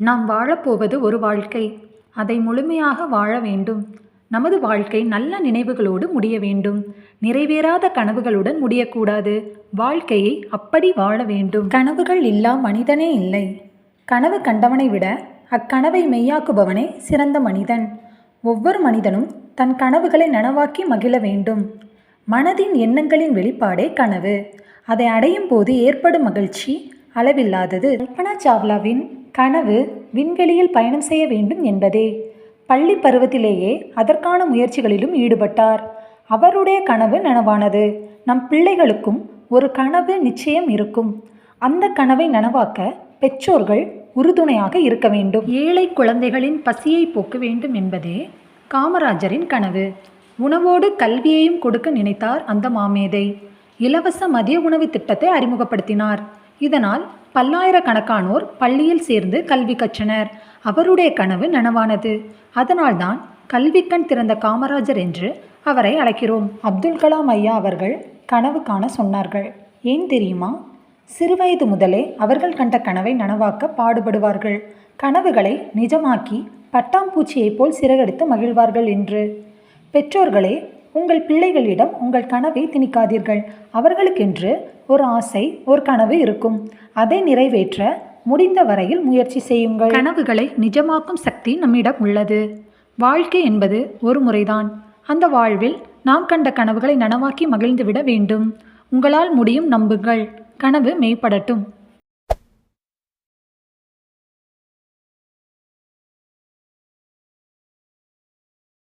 நாம் வாழப்போவது ஒரு வாழ்க்கை. அதை முழுமையாக வாழ வேண்டும். நமது வாழ்க்கை நல்ல நினைவுகளோடு முடிய வேண்டும். நிறைவேறாத கனவுகளுடன் முடியக்கூடாது. வாழ்க்கையை அப்படி வாழ வேண்டும். கனவுகள் இல்லா மனிதனே இல்லை. கனவு கண்டவனை விட அக்கனவை மெய்யாக்குபவனே சிறந்த மனிதன். ஒவ்வொரு மனிதனும் தன் கனவுகளை நனவாக்கி மகிழ வேண்டும். மனதின் எண்ணங்களின் வெளிப்பாடே கனவு. அதை அடையும் போது ஏற்படும் மகிழ்ச்சி அளவில்லாதது. கல்பனா சாவ்லாவின் கனவு விண்வெளியில் பயணம் செய்ய வேண்டும் என்பதே. பள்ளி பருவத்திலேயே அதற்கான முயற்சிகளிலும் ஈடுபட்டார். அவருடைய கனவு நனவானது. நம் பிள்ளைகளுக்கும் ஒரு கனவு நிச்சயம் இருக்கும். அந்த கனவை நனவாக்க பெற்றோர்கள் உறுதுணையாக இருக்க வேண்டும். ஏழை குழந்தைகளின் பசியை போக்க வேண்டும் என்பதே காமராஜரின் கனவு. உணவோடு கல்வியையும் கொடுக்க நினைத்தார் அந்த மாமேதை. இலவச மதிய உணவு திட்டத்தை அறிமுகப்படுத்தினார். இதனால் பல்லாயிரக்கணக்கானோர் பள்ளியில் சேர்ந்து கல்வி கற்றனர். அவருடைய கனவு நனவானது. அதனால்தான் கல்விக்கண் திறந்த காமராஜர் என்று அவரை அழைக்கிறோம். அப்துல் கலாம் ஐயா அவர்கள் கனவு காண சொன்னார்கள். ஏன் தெரியுமா? சிறுவயது முதலே அவர்கள் கண்ட கனவை நனவாக்க பாடுபடுவார்கள். கனவுகளை நிஜமாக்கி பட்டாம்பூச்சியைப் போல் சிறகடித்து மகிழ்வார்கள் என்று. பெற்றோர்களே உங்கள் பிள்ளைகளிடம் உங்கள் கனவை திணிக்காதீர்கள். அவர்களுக்கென்று ஒரு ஆசை ஒரு கனவு இருக்கும். அதை நிறைவேற்ற முடிந்த வரையில் முயற்சி செய்யுங்கள். கனவுகளை நிஜமாக்கும் சக்தி நம்மிடம் உள்ளது. வாழ்க்கை என்பது ஒரு முறைதான். அந்த வாழ்வில் நாம் கண்ட கனவுகளை நனவாக்கி மகிழ்ந்துவிட வேண்டும். உங்களால் முடியும் நம்புங்கள். கனவு மேம்படட்டும்.